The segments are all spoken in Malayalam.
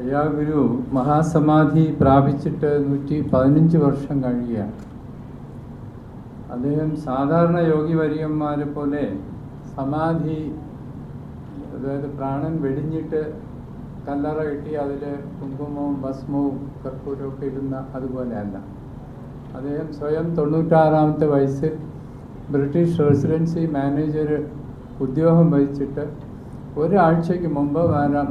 അയ്യാ ഗുരു മഹാസമാധി പ്രാപിച്ചിട്ട് നൂറ്റി പതിനഞ്ച് വർഷം കഴിയുകയാണ്. അദ്ദേഹം സാധാരണ യോഗി വര്യന്മാരെ പോലെ സമാധി അതായത് പ്രാണൻ വെടിഞ്ഞിട്ട് കല്ലറ കെട്ടി അതിൽ കുങ്കുമവും ഭസ്മവും കർപ്പൂരവും ഒക്കെ ഇടുന്ന അതുപോലെയല്ല അദ്ദേഹം സ്വയം തൊണ്ണൂറ്റാറാമത്തെ വയസ്സിൽ ബ്രിട്ടീഷ് റെസിഡൻസി മാനേജർ ഉദ്യോഗം വഹിച്ചിട്ട് ഒരാഴ്ചയ്ക്ക് മുമ്പ്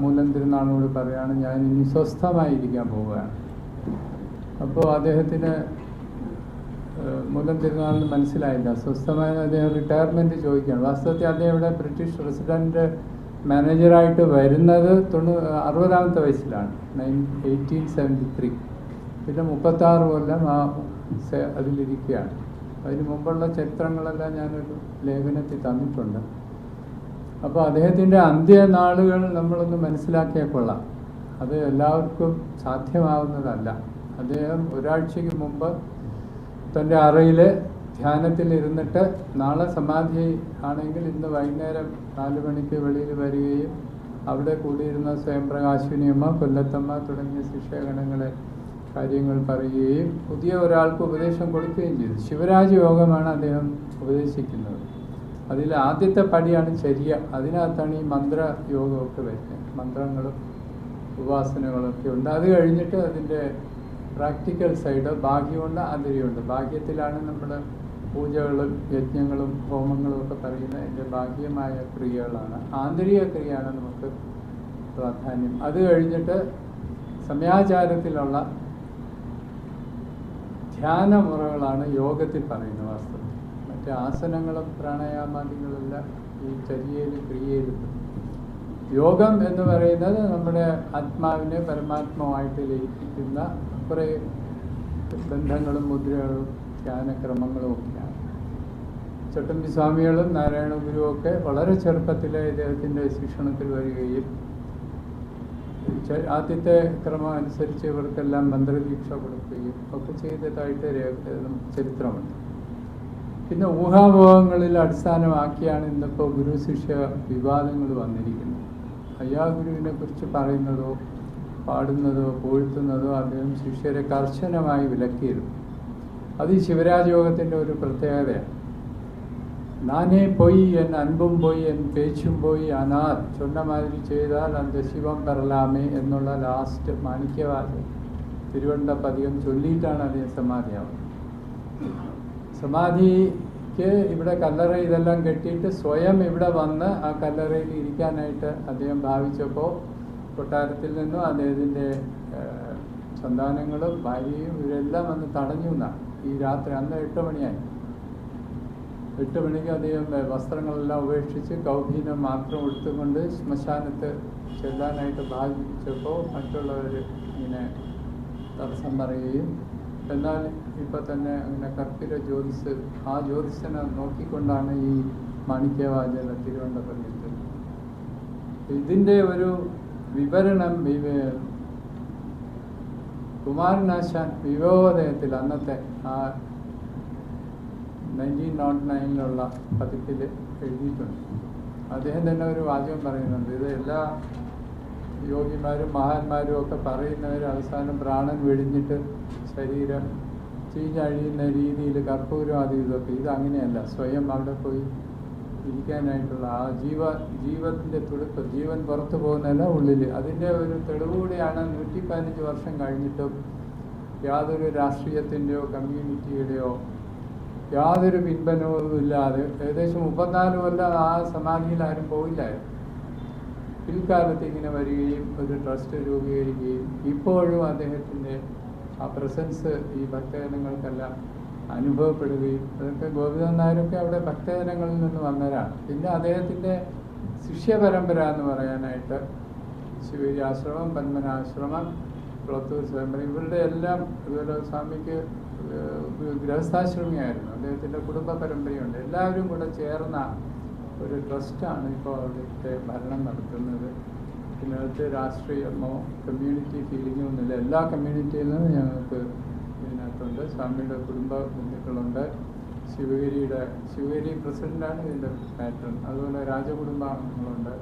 മൂലം തിരുനാളിനോട് പറയാണ് ഞാൻ ഇനി സ്വസ്ഥമായിരിക്കാൻ പോവുകയാണ്. അപ്പോൾ അദ്ദേഹത്തിന് മൂലം തിരുനാളിന് മനസ്സിലായില്ല. സ്വസ്ഥമായ അദ്ദേഹം റിട്ടയർമെന്റ് ചോദിക്കുകയാണ്. വാസ്തവത്തിൽ അദ്ദേഹം ഇവിടെ ബ്രിട്ടീഷ് റെസിഡന്റ് മാനേജറായിട്ട് വരുന്നത് തൊണ്ണൂ അറുപതാമത്തെ വയസ്സിലാണ്. നയൻ എയ്റ്റീൻ സെവന്റി ത്രീ പിന്നെ മുപ്പത്താറ് കൊല്ലം ആ അതിലിരിക്കുകയാണ്. അതിന് മുമ്പുള്ള ചരിത്രങ്ങളെല്ലാം ഞാനൊരു ലേഖനത്തിൽ തന്നിട്ടുണ്ട്. അപ്പോൾ അദ്ദേഹത്തിന്റെ അന്ത്യനാളുകൾ നമ്മളൊന്ന് മനസ്സിലാക്കിയാൽ കൊള്ളാം. അത് എല്ലാവർക്കും സാധ്യമാവുന്നതല്ല. അദ്ദേഹം ഒരാഴ്ചയ്ക്ക് മുമ്പ് തന്റെ അറയിൽ ധ്യാനത്തിൽ ഇരുന്നിട്ട് നാളെ സമാധി ആണെങ്കിൽ ഇന്ന് വൈകുന്നേരം നാല് മണിക്ക് വെളിയിൽ വരികയും അവിടെ കൂടിയിരുന്ന സ്വയംപ്രകാശിനിയമ്മ കൊല്ലത്തമ്മ തുടങ്ങിയ ശിക്ഷകണങ്ങളെ കാര്യങ്ങൾ പറയുകയും പുതിയ ഒരാൾക്ക് ഉപദേശം കൊടുക്കുകയും ചെയ്തു. ശിവരാജ് യോഗമാണ് അദ്ദേഹം ഉപദേശിക്കുന്നത്. അതിൽ ആദ്യത്തെ പടിയാണ് ചര്യ. അതിനകത്താണ് ഈ മന്ത്ര യോഗമൊക്കെ വരുന്നത്. മന്ത്രങ്ങളും ഉപാസനകളൊക്കെ ഉണ്ട്. അത് കഴിഞ്ഞിട്ട് അതിന്റെ പ്രാക്ടിക്കൽ സൈഡ് ഭാഗ്യമുണ്ട്? അതിരിയുണ്ട് ഭാഗ്യത്തിലാണ് നമ്മൾ പൂജകളും യജ്ഞങ്ങളും ഹോമങ്ങളും ഒക്കെ പറയുന്നത്. അതിന്റെ ഭാഗ്യമായ ക്രിയകളാണ്. ആന്തരിക ക്രിയയാണ് നമുക്ക് പ്രാധാന്യം. അത് കഴിഞ്ഞിട്ട് സമയാചാരത്തിലുള്ള ധ്യാനമുറകളാണ് യോഗത്തിൽ പറയുന്നത് വാസ്തവത്തിൽ. മറ്റേ ആസനങ്ങളും പ്രാണായാമാദികളെല്ലാം ഈ ചര്യയിലും ക്രിയയിലും യോഗം എന്ന് പറയുന്നത് നമ്മുടെ ആത്മാവിനെ പരമാത്മാവായിട്ട് ലയിപ്പിക്കുന്ന കുറേ ബന്ധങ്ങളും മുദ്രകളും ധ്യാനക്രമങ്ങളും ഒക്കെയാണ്. ചട്ടമ്പി സ്വാമികളും നാരായണ ഗുരുവും ഒക്കെ വളരെ ചെറുപ്പത്തിലെ ഇദ്ദേഹത്തിന്റെ ശിക്ഷണത്തിൽ വരികയും ആദ്യത്തെ ക്രമം അനുസരിച്ച് ഇവർക്കെല്ലാം മന്ത്രദീക്ഷ കൊടുക്കുകയും ഒക്കെ ചെയ്തതായിട്ട് ചരിത്രമുണ്ട്. പിന്നെ ഊഹാപോഹങ്ങളിൽ അടിസ്ഥാനമാക്കിയാണ് ഇന്നിപ്പോൾ ഗുരു ശിഷ്യ വിവാദങ്ങൾ വന്നിരിക്കുന്നത്. അയ്യാ ഗുരുവിനെ കുറിച്ച് പറയുന്നതോ പാടുന്നതോ പൂഴ്ത്തുന്നതോ അദ്ദേഹം ശിഷ്യരെ കർശനമായി വിലക്കിയിരുന്നു. അത് ഈ ശിവരാജയോഗത്തിന്റെ ഒരു പ്രത്യേകതയാണ്. നാനേ പോയി എൻ അൻപും പോയി എൻ പേച്ചും പോയി അനാർ മാതിരി ചെയ്താൽ അന്ത ശിവം പറലാമേ എന്നുള്ള ലാസ്റ്റ് മാണിക്യവാദം തിരുവനന്ത പതികം ചൊല്ലിയിട്ടാണ് അദ്ദേഹം സമാധിയാവുന്നത്. സമാധിക്ക് ഇവിടെ കല്ലറ ഇതെല്ലാം കെട്ടിയിട്ട് സ്വയം ഇവിടെ വന്ന് ആ കല്ലറയിൽ ഇരിക്കാനായിട്ട് അദ്ദേഹം ഭാവിച്ചപ്പോൾ കൊട്ടാരത്തിൽ നിന്നും അദ്ദേഹത്തിന്റെ സന്താനങ്ങളും ഭാര്യയും ഇവരെല്ലാം വന്ന് തടഞ്ഞു എന്നാണ്. ഈ രാത്രി അന്ന് എട്ട് മണിയായി. എട്ട് മണിക്ക് അദ്ദേഹം വസ്ത്രങ്ങളെല്ലാം ഉപേക്ഷിച്ച് കൗഭീനം മാത്രം എടുത്തുകൊണ്ട് ശ്മശാനത്ത് ചെല്ലാനായിട്ട് ഭാവിച്ചപ്പോൾ മറ്റുള്ളവർ ഇങ്ങനെ തടസ്സം പറയുകയും എന്നാൽ ഇപ്പം തന്നെ അങ്ങനെ കർക്കിര ജ്യോതിസ് ആ ജ്യോതിസനെ നോക്കിക്കൊണ്ടാണ് ഈ മാണിക്യവാചന തിരുവനന്തപുരത്ത് ഇതിന്റെ ഒരു വിവരണം വിവ- കുമാരനാശാൻ വിവോദയത്തിൽ അന്നത്തെ ആ നയന്റീൻ നോട്ട് നയനിലുള്ള പതിപ്പിൽ എഴുതിയിട്ടുണ്ട്. അദ്ദേഹം തന്നെ ഒരു വാചകം പറയുന്നുണ്ട്. ഇത് എല്ലാ യോഗിമാരും മഹാന്മാരും ഒക്കെ പറയുന്നവർ അവസാനം പ്രാണൻ വെടിഞ്ഞിട്ട് ശരീരം ചീഞ്ഞഴിയുന്ന രീതിയിൽ കർപ്പൂരം അത് ഇതൊക്കെ. ഇത് അങ്ങനെയല്ല. സ്വയം അവിടെ പോയി ഇരിക്കാനായിട്ടുള്ള ആ ജീവ ജീവത്തിന്റെ തുടുപ്പ് ജീവൻ പുറത്തു പോകുന്നതല്ല ഉള്ളിൽ അതിന്റെ ഒരു തെളിവുകൂടിയാണ് നൂറ്റി പതിനഞ്ച് വർഷം കഴിഞ്ഞിട്ടും യാതൊരു രാഷ്ട്രീയത്തിന്റെയോ കമ്മ്യൂണിറ്റിയുടെയോ യാതൊരു പിൻബലവും ഇല്ലാതെ ഏകദേശം മുപ്പത്തിനാല് കൊല്ലം ആ സമാധിയിൽ ആരും പോയില്ലായിരുന്നു. പിൽക്കാലത്ത് ഇങ്ങനെ വരികയും ഒരു ട്രസ്റ്റ് രൂപീകരിക്കുകയും ഇപ്പോഴും അദ്ദേഹത്തിന്റെ ആ പ്രസൻസ് ഈ ഭക്തജനങ്ങൾക്കെല്ലാം അനുഭവപ്പെടുകയും അതൊക്കെ ഗോപിനാഥ് നായരൊക്കെ അവിടെ ഭക്തജനങ്ങളിൽ നിന്ന് വന്നവരാണ്. പിന്നെ അദ്ദേഹത്തിന്റെ ശിഷ്യ പരമ്പര എന്ന് പറയാനായിട്ട് ശിവരി ആശ്രമം പന്മനാശ്രമം കുളത്തൂർ സ്വയംഭരം ഇവരുടെ എല്ലാം ഇതുപോലെ സ്വാമിക്ക് ഗൃഹസ്ഥാശ്രമിയായിരുന്നു അദ്ദേഹത്തിന്റെ കുടുംബ പരമ്പരയുണ്ട്. എല്ലാവരും കൂടെ ചേർന്ന ഒരു ട്രസ്റ്റാണ് ഇപ്പോൾ അവിടുത്തെ ഭരണം നടത്തുന്നത്. ഇതിനകത്ത് രാഷ്ട്രീയമോ കമ്മ്യൂണിറ്റി ഫീലിങ്ങോ ഒന്നുമില്ല എല്ലാ കമ്മ്യൂണിറ്റിയിൽ നിന്നും ഞങ്ങൾക്ക് ഇതിനകത്തുണ്ട്. സ്വാമിയുടെ കുടുംബ ബന്ധുക്കളുണ്ട്. ശിവഗിരിയുടെ ശിവഗിരി പ്രസിഡന്റാണ് ഇതിന്റെ പാറ്റേൺ അതുപോലെ രാജകുടുംബാംഗങ്ങളുണ്ട്.